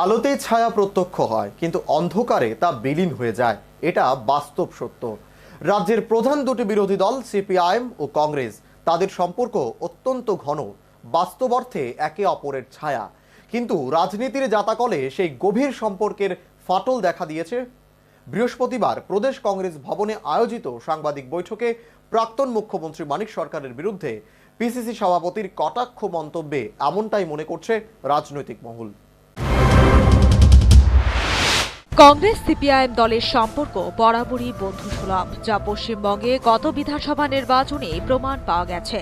আলোতে ছায়া প্রত্যক্ষ হয়, কিন্তু অন্ধকারে তা বিলীন হয়ে যায়। এটা বাস্তব সত্য। রাজ্যের প্রধান দুটি বিরোধী দল, সিপিআইএম ও কংগ্রেস, তাদের সম্পর্ক অত্যন্ত ঘন। বাস্তব অর্থে একে অপরের ছায়া। কিন্তু রাজনীতির জাতাকলে সেই গভীর সম্পর্কের ফাটল দেখা দিয়েছে। বৃহস্পতিবার প্রদেশ কংগ্রেস ভবনে আয়োজিত সাংবাদিক বৈঠকে প্রাক্তন মুখ্যমন্ত্রী মানিক সরকারের বিরুদ্ধে পিসিসি সভাপতির কটাক্ষ মন্তব্যে এমনটাই মনে করছে রাজনৈতিক মহল। কংগ্রেস সিপিআইএম দলের সম্পর্ক বরাবরই বন্ধু সুলভ যা পশ্চিমবঙ্গে গত বিধানসভা নির্বাচনে প্রমাণ পাওয়া গেছে।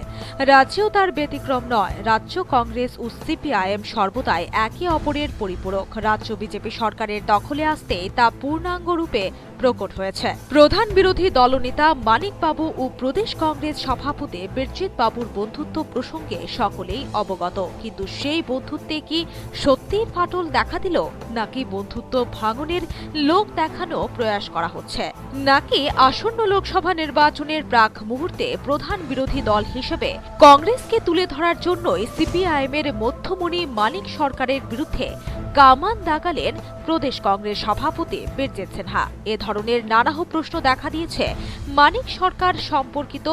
রাজ্যেও তার ব্যতিক্রম নয়। রাজ্য কংগ্রেস ও সিপিআইএম সর্বদাই একে অপরের পরিপূরক। রাজ্য বিজেপি সরকারের দখলে আসতে তা পূর্ণাঙ্গ রূপে প্রকট হয়েছে। প্রধান বিরোধী দলনেতা মানিক বাবু ও প্রদেশ কংগ্রেস সভাপতি বীরজিৎ বাবুর বন্ধুত্ব প্রসঙ্গে সকলেই অবগত। কিন্তু সেই বন্ধুত্বে কি সত্যিই ফাটল দেখা দিল, নাকি বন্ধুত্ব ভাঙনের লোক দেখানো প্রয়াস করা হচ্ছে? নাকি আসন্ন লোকসভা নির্বাচনের প্রাক মুহূর্তে প্রধান বিরোধী দল হিসেবে কংগ্রেসকে তুলে ধরার জন্যই সিপিআইএম এর মধ্যমণি মানিক সরকারের বিরুদ্ধে কামান দাগালেন প্রদেশ কংগ্রেস সভাপতি বীরজিৎ সিনহা। এ ধরনের নানাহ প্রশ্ন দেখা দিয়েছে মানিক সরকার সম্পর্কিত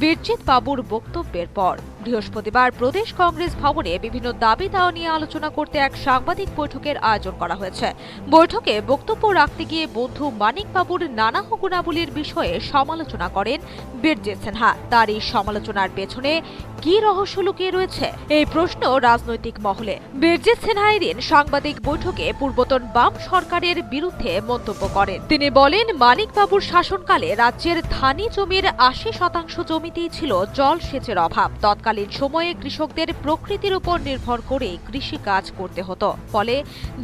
বীরজিৎ বাবুর বক্তব্যের পর। বৃহস্পতিবার প্রদেশ কংগ্রেস ভবনে বিভিন্ন দাবি দাওয়া নিয়ে আলোচনা করতে এক সাংবাদিক বৈঠকের আয়োজন করা হয়েছে। বৈঠকে বক্তব্য রাখতে গিয়ে বন্ধু মানিক বাবুর নানা গুণাবলীর বিষয়ে সমালোচনা করেন বীরজিৎ সিনহা। তার এই সমালোচনার পেছনে কি রহস্য লুকিয়ে রয়েছে? এই প্রশ্ন রাজনৈতিক মহলে। বীরজিৎ সিনহা এদিন সাংবাদিক বৈঠকে পূর্বতন বাম সরকারের বিরুদ্ধে মন্তব্য করেন। তিনি বলেন, মানিকবাবুর শাসনকালে রাজ্যের ধানি জমির আশি শতাংশ জমিতেই ছিল জল সেচের অভাব। তৎকালীন সময়ে কৃষকদের প্রকৃতির উপর নির্ভর করে কৃষি কাজ করতে হতো। ফলে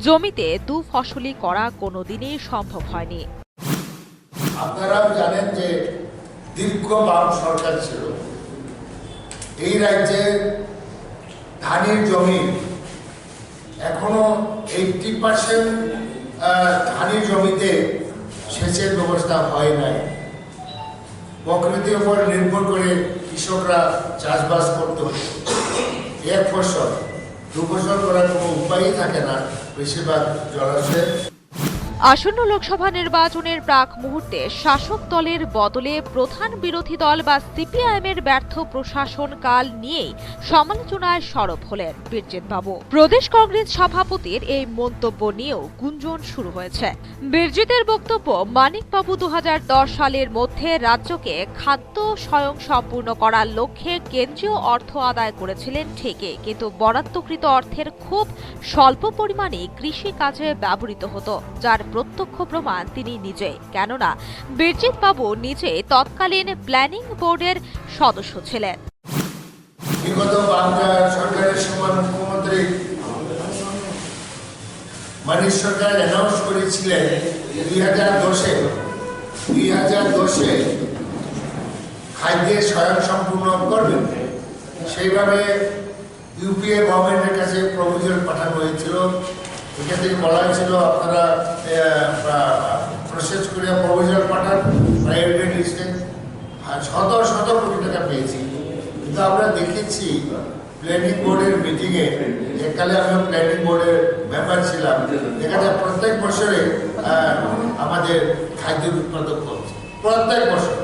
জমিতে দু ফসলি করা কোনোদিনই সম্ভব হয়নি। আপনারাও জানেন যে দীর্ঘ বাম সরকার ছিল। এই রাজ্যে ধানের জমি এখনও পার্সেন্ট ধানের জমিতে সেচের ব্যবস্থা হয় নাই। প্রকৃতির উপর নির্ভর করে কৃষকরা চাষবাস করতে। এক ফসল দু ফসল করার কোনো উপায়ই থাকে না। বেশিরভাগ জলাশয়ে আসন্ন লোকসভা নির্বাচনের প্রাক মুহূর্তে শাসক দলের বদলে প্রধান বিরোধী দল বা সিপিআইএম এর ব্যর্থ প্রশাসন কাল নিয়েই সমালোচনায় সরব হলেন বীরজিৎ বাবু প্রদেশ কংগ্রেস সভাপতির এই মন্তব্য নিয়েও গুঞ্জন শুরু হয়েছে। বীরজিতের বক্তব্য মানিক বাবু দু সালের মধ্যে রাজ্যকে খাদ্য স্বয়ং সম্পূর্ণ করার লক্ষ্যে কেন্দ্রীয় অর্থ আদায় করেছিলেন ঠিকই, কিন্তু বরাদ্দকৃত অর্থের খুব স্বল্প পরিমাণে কৃষি কাজে ব্যবহৃত হতো, যার প্রত্যক্ষ প্রমাণ তিনি নিজেই কেননা, বীরজিৎ বাবু নিজে তৎকালীন প্ল্যানিং বোর্ডের সদস্য ছিলেন। বিগত সরকারের মুখ্যমন্ত্রী সরকার অ্যানাউন্স করেছিলেন দুই হাজার দশে, দুই হাজার দশে সম্পূর্ণ করবেন। সেইভাবে ইউপিএ গভর্নমেন্টের কাছে প্রপোজাল পাঠানো হয়েছিল। এখান থেকে বলা হয়েছিল আপনারা প্রসেস করে প্রপোজাল পাঠান প্রাইভেট লিস্টে শত শত কোটি টাকা পেয়েছি। কিন্তু আমরা দেখেছি প্ল্যানিং বোর্ডের মিটিংয়ে এককালে আমি প্ল্যানিং বোর্ডের মেম্বার ছিলাম। দেখা যায় প্রত্যেক বছরে আমাদের খাদ্য উৎপাদক হচ্ছে প্রত্যেক বছর।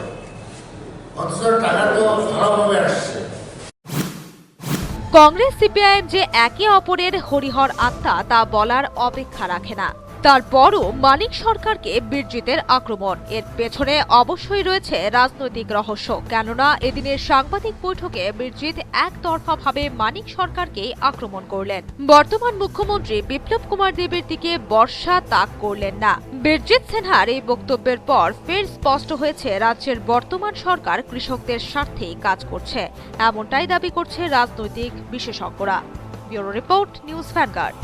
অথচ টাকা তো ভালোভাবে কংগ্রেস সিপিআইএম যে একে অপরের হরিহর আত্মা তা বলার অপেক্ষা রাখে না। তারপরও মানিক সরকারকে বীরজিতের আক্রমণ। এর পেছনে অবশ্যই রয়েছে রাজনৈতিক রহস্য। কেননা, এদিনের সাংবাদিক বৈঠকে বীরজিৎ একতরফাভাবে মানিক সরকারকেই আক্রমণ করলেন। বর্তমান মুখ্যমন্ত্রী বিপ্লব কুমার দেবের দিকে বর্ষা তাক করলেন না। বীরজিৎ সিনহার এই বক্তব্যের পর ফের স্পষ্ট হয়েছে, রাজ্যের বর্তমান সরকার কৃষকদের স্বার্থেই কাজ করছে। এমনটাই দাবি করছে রাজনৈতিক বিশেষজ্ঞরা। Bureau report, news vanguard.